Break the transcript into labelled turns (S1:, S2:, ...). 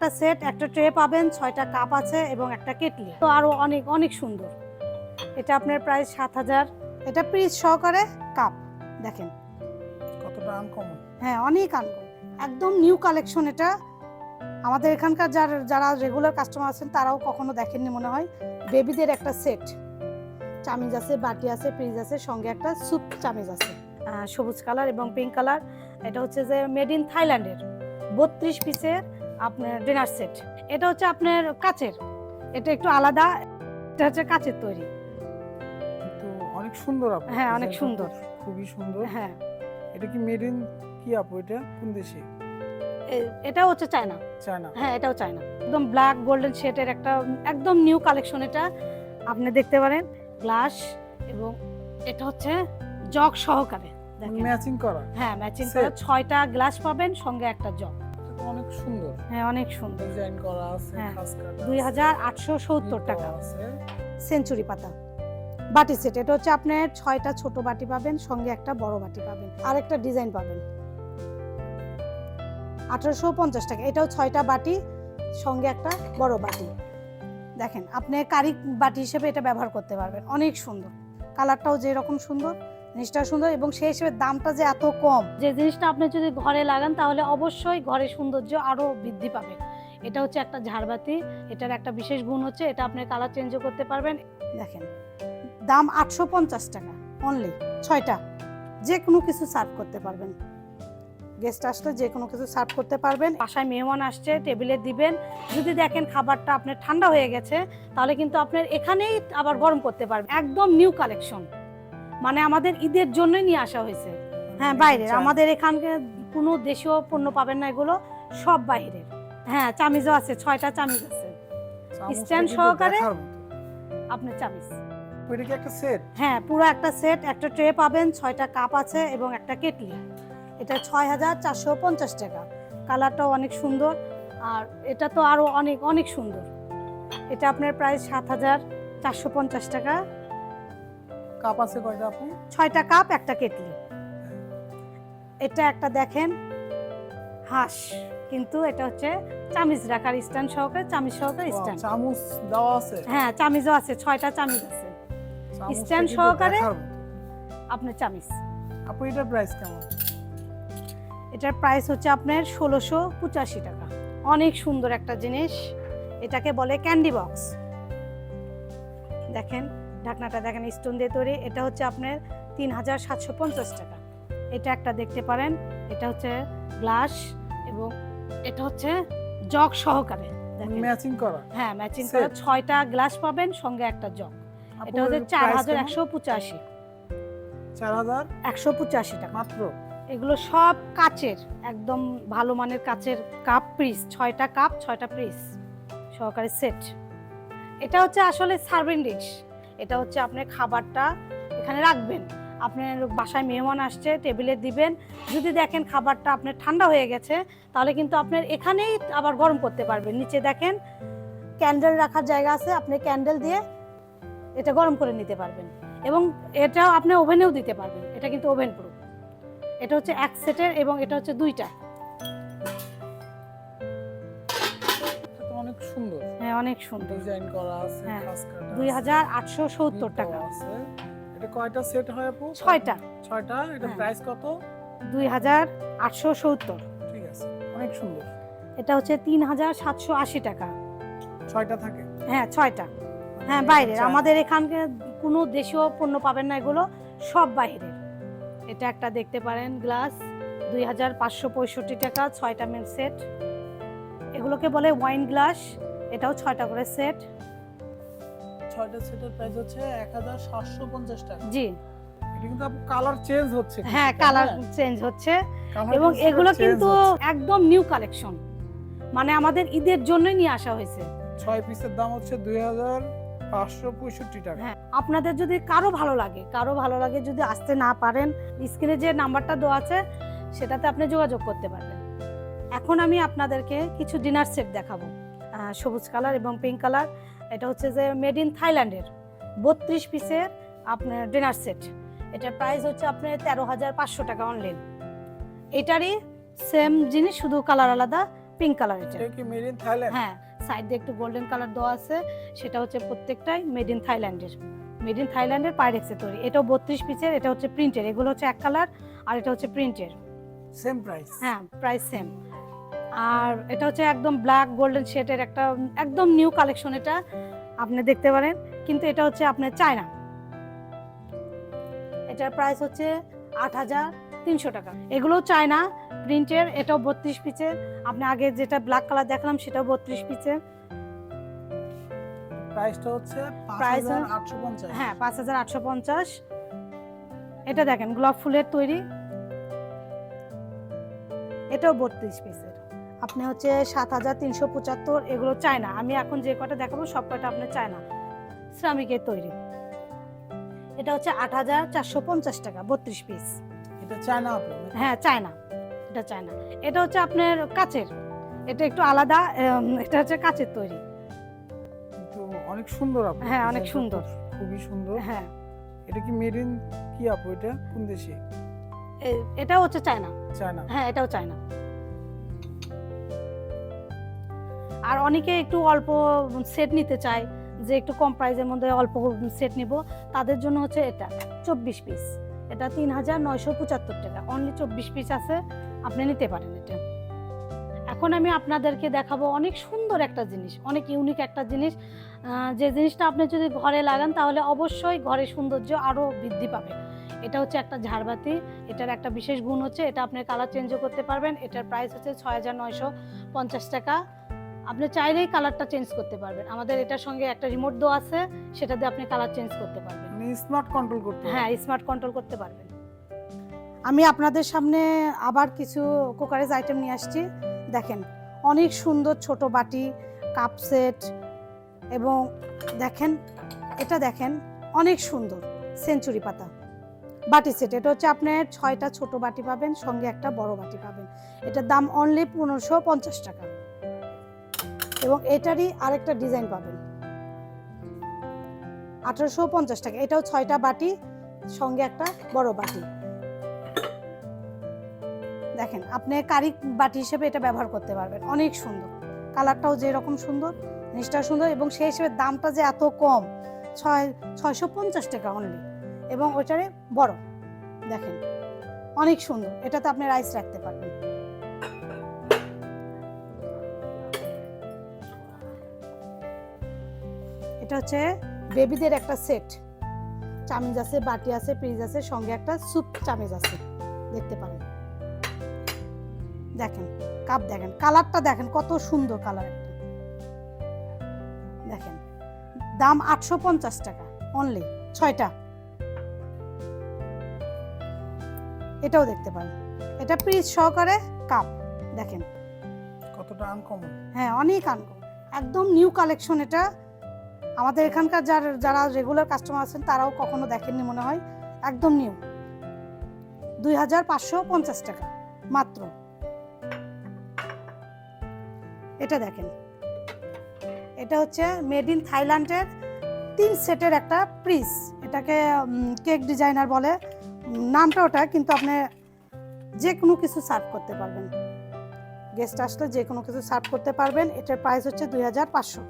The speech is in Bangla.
S1: একটা সেট একটা ট্রে পাবেন ছয়টা কাপ আছে এবং একটা কেটলি। তো আরও অনেক অনেক সুন্দর। এটা আপনার প্রাইস সাত হাজার। এটা পিস সহকারে কাপ দেখেন।
S2: কতটা আনকমন
S1: হ্যাঁ অনেক আনকো একদম নিউ কালেকশন এটা। আমাদের এখানকার যার যারা রেগুলার কাস্টমার আছেন তারাও কখনো দেখেননি মনে হয়। বেবিদের একটা সেট চামিজ আছে বাটি আছে ফ্রিজ আছে সঙ্গে একটা স্যুপ চামিজ আছে। সবুজ কালার এবং পিঙ্ক কালার এটা হচ্ছে যে মেড ইন থাইল্যান্ডের বত্রিশ পিসের আপনার ডিনার সেট। এটা হচ্ছে আপনার কাচের। এটা একটু আলাদা এটা হচ্ছে কাচের তৈরি।
S2: কিন্তু অনেক সুন্দর আপু।
S1: হ্যাঁ, অনেক সুন্দর।
S2: খুবই সুন্দর।
S1: হ্যাঁ।
S2: এটা কি মেড ইন কি আপু এটা? কোন দেশে?
S1: এ- এটাও হচ্ছে চায়না।
S2: চায়না।
S1: হ্যাঁ এটাও চায়না। একদম ব্ল্যাক গোল্ডেন শেডের একটা একদম নিউ কালেকশন এটা। আপনি দেখতে পারেন গ্লাস এবং এটা হচ্ছে জগ সহকারে।
S2: ম্যাচিং করা।
S1: হ্যাঁ ম্যাচিং. করে। ছয়টা গ্লাস পাবেন সঙ্গে একটা জগ।
S2: এটা তো অনেক সুন্দর।
S1: হ্যাঁ অনেক সুন্দর।
S2: ডিজাইন করা আছে
S1: হ্যাঁ,
S2: খাস কাটা
S1: দুই
S2: আছে,
S1: হাজার আটশো সত্তর
S2: print
S1: টাকা।
S2: আছে।
S1: সেঞ্চুরি পাতা। বাটি সেট এটা হচ্ছে আপনার ছয়টা ছোট বাটি পাবেন সঙ্গে একটা বড় বাটি পাবেন। আর একটা ডিজাইন পাবেন। আঠারোশো পঞ্চাশ টাকা। এটাও ছয়টা বাটি সঙ্গে একটা বড় বাটি। দেখেন আপনি কারি বাটি হিসেবে এটা ব্যবহার করতে পারবেন। অনেক সুন্দর। কালারটাও যেরকম সুন্দর জিনিসটা সুন্দর এবং সেই হিসেবে দামটা যে এত কম। যে জিনিসটা আপনি যদি ঘরে লাগান তাহলে অবশ্যই ঘরের সৌন্দর্য আরও বৃদ্ধি পাবে। এটা হচ্ছে একটা ঝাড়বাতি এটার একটা বিশেষ গুণ হচ্ছে এটা আপনি কালার চেঞ্জও করতে পারবেন। দেখেন দাম আটশো পঞ্চাশ টাকা অনলি ছয়টা। যে কোনো কিছু সার্ভ করতে পারবেন। গেস্ট আসলে যে কোনো কিছু সার্ভ করতে পারবেন। বাসায় মেহমান আসছে টেবিলে দিবেন। যদি দেখেন খাবারটা আপনার ঠান্ডা হয়ে গেছে তাহলে কিন্তু আপনার এখানেই আবার গরম করতে পারবেন। একদম নিউ কালেকশন মানে আমাদের ঈদের জন্যই নিয়ে আসা হয়েছে। হ্যাঁ বাইরের।
S2: চায়না।
S1: আমাদের এখানকে কোনো দেশীয় পণ্য পাবেন না এগুলো সব বাইরের। হ্যাঁ চামিজও আছে ছয়টা চামিজ আছে।
S2: কিন্তু
S1: সহকারে? আপনার চামিজ।
S2: একটা সেট?
S1: হ্যাঁ পুরো একটা সেট একটা ট্রে পাবেন ছয়টা কাপ আছে এবং একটা কেটলি। এটা ছয় হাজার চারশো পঞ্চাশ টাকা। কালারটাও অনেক সুন্দর আর এটা তো আরও অনেক অনেক সুন্দর। এটা আপনার প্রায় সাত হাজার চারশো পঞ্চাশ টাকা।
S2: কাপ আছে কয়টা আপু?
S1: ছয়টা কাপ একটা কেটলি। এটা একটা দেখেন হাঁস কিন্তু এটা হচ্ছে চামিজ রাখার স্ট্যান্ড সহকারে চামিজ সহকারে স্ট্যান্ড।
S2: চামচ দেওয়া আছে?
S1: হ্যাঁ চামিজও আছে ছয়টা চামিজ আছে।
S2: কিন্তু
S1: সহকারে? আপনার চামিজ
S2: আপু এটার প্রাইস কেমন?
S1: এটার প্রাইস হচ্ছে আপনার ষোলোশো পঁচাশি টাকা। অনেক সুন্দর একটা জিনিস। এটাকে বলে ক্যান্ডি বক্স দেখেন ঢাকনাটা দেখেন স্টোন দিয়ে তৈরি। এটা হচ্ছে আপনার তিন হাজার সাতশো পঞ্চাশ টাকা। এটা একটা দেখতে পারেন এটা হচ্ছে গ্লাস এবং এটা হচ্ছে জগ সহকারে।
S2: ম্যাচিং করা।
S1: হ্যাঁ ম্যাচিং. করে। ছয়টা গ্লাস পাবেন সঙ্গে একটা জগ। এটা হচ্ছে চার হাজার একশো পঁচাশি।
S2: চার হাজার?
S1: একশো পঁচাশি টাকা।
S2: মাত্র?
S1: এগুলো সব কাচের একদম ভালো মানের কাচের কাপ পিস ছয়টা কাপ ছয়টা পিস সহকারে সেট এটা হচ্ছে আসলে সার্ভিং ডিশ এটা হচ্ছে আপনি খাবারটা এখানে রাখবেন। আপনার বাসায় মেহমান আসছে টেবিলে দিবেন। যদি দেখেন খাবারটা আপনার ঠান্ডা হয়ে গেছে, তাহলে কিন্তু আপনার এখানেই আবার গরম করতে পারবেন। নিচে দেখেন ক্যান্ডেল রাখার জায়গা আছে, আপনি ক্যান্ডেল দিয়ে এটা গরম করে নিতে পারবেন। এবং এটাও আপনি ওভেনেও দিতে পারবেন। এটা কিন্তু ওভেন প্রুফ এটা হচ্ছে এক সেটের এবং এটা হচ্ছে দুইটা।
S2: অনেক সুন্দর। ডিজাইন করা আছে
S1: হ্যাঁ, আটশো সত্তর
S2: print
S1: টাকা।
S2: আছে। এটা কয়টা সেট হয় আপু?
S1: ছয়টা।
S2: ছয়টা? এটা
S1: হ্যাঁ।
S2: প্রাইস কত?
S1: দুই হাজার আটশো সত্তর।
S2: ঠিক আছে অনেক সুন্দর।
S1: এটা হচ্ছে তিন হাজার সাতশো আশি টাকা।
S2: ছয়টা থাকে?
S1: হ্যাঁ ছয়টা। হ্যাঁ
S2: এটা
S1: বাইরের আমাদের এখানকে কোনো দেশীয় পণ্য পাবেন না এগুলো সব বাইরের। এটা একটা দেখতে পারেন গ্লাস দুই হাজার পাঁচশো পঁয়ষট্টি টাকা ছয়টা মেন সেট। এগুলোকে বলে ওয়াইন গ্লাস। এটাও ছয়টা করে সেট।
S2: ছয়টা সেটের প্রাইস হচ্ছে এক হাজার সাতশো পঞ্চাশ টাকা।
S1: জি।
S2: কিন্তু কালার চেঞ্জ হচ্ছে।
S1: হ্যাঁ কালার
S2: হ্যাঁ?
S1: চেঞ্জ হচ্ছে। এবং এগুলো কিন্তু একদম নিউ কালেকশন মানে আমাদের ঈদের জন্যই নিয়ে আসা হয়েছে।
S2: ছয় পিসের দাম হচ্ছে দুই হাজার পাঁচশো পঁয়ষট্টি টাকা।
S1: হ্যাঁ আপনাদের যদি কারও ভালো লাগে কারও ভালো লাগে যদি আসতে না পারেন স্ক্রিনে যে নাম্বারটা দেওয়া আছে সেটাতে আপনি যোগাযোগ করতে পারবেন। এখন আমি আপনাদেরকে কিছু ডিনার সেট দেখাবো। সবুজ কালার এবং পিঙ্ক কালার। এটা হচ্ছে যে মেড ইন থাইল্যান্ডের বত্রিশ পিসের আপনার ডিনার সেট এটার প্রাইস হচ্ছে আপনার তেরো হাজার পাঁচশো টাকা অনলাইন এটারই সেম জিনিস শুধু কালার আলাদা পিঙ্ক কালার এটা
S2: কি মেড ইন থাইল্যান্ড?
S1: হ্যাঁ সাইড একটু গোল্ডেন কালার দেওয়া আছে। সেটা হচ্ছে প্রত্যেকটাই মেড ইন থাইল্যান্ডের। মেড ইন থাইল্যান্ডের পাইরেক্সের তৈরি। এটাও বত্রিশ পিসের এটা হচ্ছে প্রিন্টের এগুলো হচ্ছে এক কালার আর এটা হচ্ছে প্রিন্টের
S2: সেম প্রাইস
S1: হ্যাঁ প্রাইস সেম আর এটা হচ্ছে একদম ব্ল্যাক গোল্ডেন শেডের একটা একদম নিউ কালেকশন এটা। আপনি দেখতে পারেন। কিন্তু এটা হচ্ছে আপনার চায়না। এটার প্রাইস হচ্ছে আট হাজার তিনশো টাকা। এগুলো চায়না প্রিন্টের এটাও বত্রিশ পিসের আপনি আগে যেটা ব্ল্যাক কালার দেখালাম সেটাও বত্রিশ পিসের
S2: প্রাইসটা হচ্ছে 5850
S1: হ্যাঁ পাঁচ হাজার আটশো পঞ্চাশ। এটা দেখেন গোলাপ ফুলের তৈরি। এটাও বত্রিশ পিসের আপনি হচ্ছে সাত হাজার তিনশো পঁচাত্তর এগুলো চায়না আমি এখন যে কটা দেখাবো সব কটা আপনার চায়না শ্রমিকের তৈরি। এটা হচ্ছে আট হাজার চারশো পঞ্চাশ টাকা বত্রিশ পিস
S2: এটা চায়না আপু
S1: হ্যাঁ চায়না এটা চায়না এটা হচ্ছে আপনার কাচের। এটা একটু আলাদা এটা হচ্ছে কাচের তৈরি।
S2: অনেক সুন্দর
S1: হ্যাঁ, অনেক সুন্দর।
S2: খুবই সুন্দর।
S1: হ্যাঁ।
S2: এটা কি মেড ইন কি আপু এটা? কোন দেশে?
S1: এটাও হচ্ছে চায়না
S2: চায়না
S1: হ্যাঁ এটাও চায় আর অনেকে একটু অল্প সেট নিতে চায়, যে একটু কম প্রাইসের মধ্যে অল্প সেট নিব, তাদের জন্য হচ্ছে এটা চব্বিশ পিস এটা তিন হাজার নয়শো পঁচাত্তর টাকা। অনলি চব্বিশ পিস আছে, আপনি নিতে পারেন এটা। এখন আমি আপনাদেরকে দেখাবো অনেক সুন্দর একটা জিনিস, অনেক ইউনিক একটা জিনিস। যে জিনিসটা আপনি যদি ঘরে লাগান, তাহলে অবশ্যই ঘরে সৌন্দর্য আরও বৃদ্ধি পাবে। এটা হচ্ছে একটা ঝাড়বাতি, এটার একটা বিশেষ গুণ হচ্ছে, এটা আপনি কালার চেঞ্জও করতে পারবেন। এটার প্রাইস হচ্ছে ছয় হাজার নয়শো পঞ্চাশ টাকা। আপনি চাইলেই কালারটা চেঞ্জ করতে পারবেন। আমাদের এটার সঙ্গে একটা রিমোট দেওয়া আছে সেটা দিয়ে আপনি কালার চেঞ্জ করতে পারবেন।
S2: মানে স্মার্ট কন্ট্রোল করতে
S1: হ্যাঁ স্মার্ট কন্ট্রোল করতে পারবেন। আমি আপনাদের সামনে আবার কিছু কুকারেজ আইটেম নিয়ে আসছি। দেখেন অনেক সুন্দর ছোট বাটি কাপ সেট এবং দেখেন এটা দেখেন অনেক সুন্দর সেঞ্চুরি পাতা। বাটি সেট এটা হচ্ছে আপনার ছয়টা ছোট বাটি পাবেন সঙ্গে একটা বড় বাটি পাবেন। এটার দাম অনলি পনেরোশো পঞ্চাশ টাকা। এবং এটারই আরেকটা ডিজাইন পাবেন। আঠারোশো পঞ্চাশ টাকা। এটাও ছয়টা বাটি, সঙ্গে একটা বড় বাটি। দেখেন, আপনি কারি বাটি হিসেবে এটা ব্যবহার করতে পারবেন। অনেক সুন্দর। কালারটাও যেরকম সুন্দর জিনিসটা সুন্দর এবং সেই হিসেবে দামটা যে এত কম, ছয়, ছয়শো পঞ্চাশ টাকা অনলি এবং ওইটারে বড়। দেখেন, অনেক সুন্দর। এটাতে আপনি রাইস রাখতে পারবেন। এটা হচ্ছে বেবিদের একটা সেট। চামিজ আছে বাটি আছে পিজ আছে সঙ্গে একটা স্যুপ চামিজ আছে। দেখতে পারেন দেখেন কাপ দেখেন কালারটা দেখেন কত সুন্দর কালার একটা। দেখেন দাম আটশো পঞ্চাশ টাকা অনলি ছয়টা। এটাও দেখতে পারেন এটা পিস সহকারে কাপ দেখেন।
S2: কতটা আনকমন
S1: হ্যাঁ অনেক আনকম একদম নিউ কালেকশন এটা আমাদের এখানকার যার, যারা রেগুলার কাস্টমার আছেন, তারাও কখনো দেখেননি মনে হয়। একদম নিউ দুই হাজার পাঁচশো পঞ্চাশ টাকা, মাত্র। এটা দেখেন। এটা হচ্ছে মেড ইন থাইল্যান্ডের তিন সেটের একটা প্রিস এটাকে কেক ডিজাইনার বলে। নামটা ওটা, কিন্তু আপনি যে কোনো কিছু সার্ভ করতে পারবেন। গেস্ট আসলে যে কোনো কিছু সার্ভ করতে পারবেন। এটার প্রাইস হচ্ছে দুই হাজার পাঁচশো।